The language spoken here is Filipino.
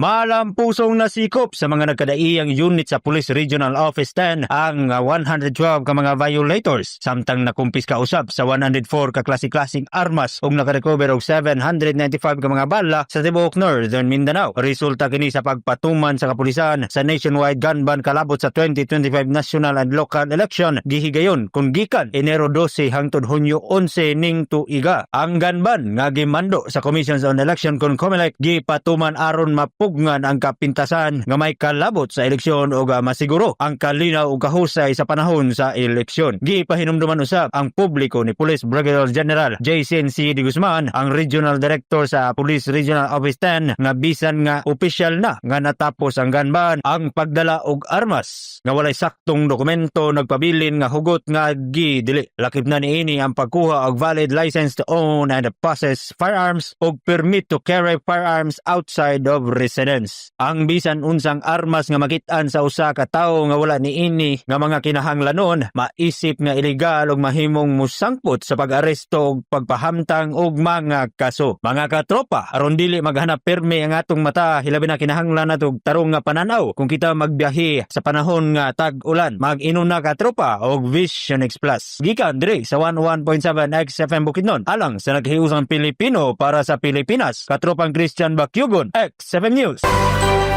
Malam pusong nasikop sa mga nagkadaiyang unit sa Police Regional Office 10 ang uh, 112 ka mga violators samtang nakumpis ka usab sa 104 ka klase-klaseng armas ug nakarecover og 795 ka mga bala sa tibuok Northern Mindanao. Resulta kini sa pagpatuman sa kapulisan sa nationwide gun ban kalabot sa 2025 national and local election gihigayon kung gikan Enero 12 hangtod Hunyo 11 ning tuiga. Ang gun ban nga gimando sa Commissions on Election kon COMELEC gipatuman aron mapugngan ang kapintasan nga may kalabot sa eleksyon o masiguro ang kalinaw ug kahusay sa panahon sa eleksyon. Gipahinumduman usab ang publiko ni Police Brigadier General JCNC de Guzman, ang Regional Director sa Police Regional Office 10 nga bisan nga opisyal na nga natapos ang gunban ang pagdala og armas nga walay saktong dokumento nagpabilin nga hugot nga gidili. Lakip na niini ang pagkuha og valid license to own and possess firearms og permit to carry firearms outside of residence. Ang bisan unsang armas nga makit-an sa usa ka tawo nga wala niini nga mga kinahanglanon maisip nga ilegal ug mahimong musangpot sa pag-aresto ug pagpahamtang og mga kaso. Mga katropa, aron dili maghanap perme ang atong mata hilabi na kinahanglan nato tarong nga pananaw kung kita magbiyahe sa panahon nga tag-ulan. Mag-inom na katropa og Vision X Plus. Gikan dire sa 11.7 XFM Bukidnon alang sa naghiusang Pilipino para sa Pilipinas. Katropang Christian Bakyugon, XFM news.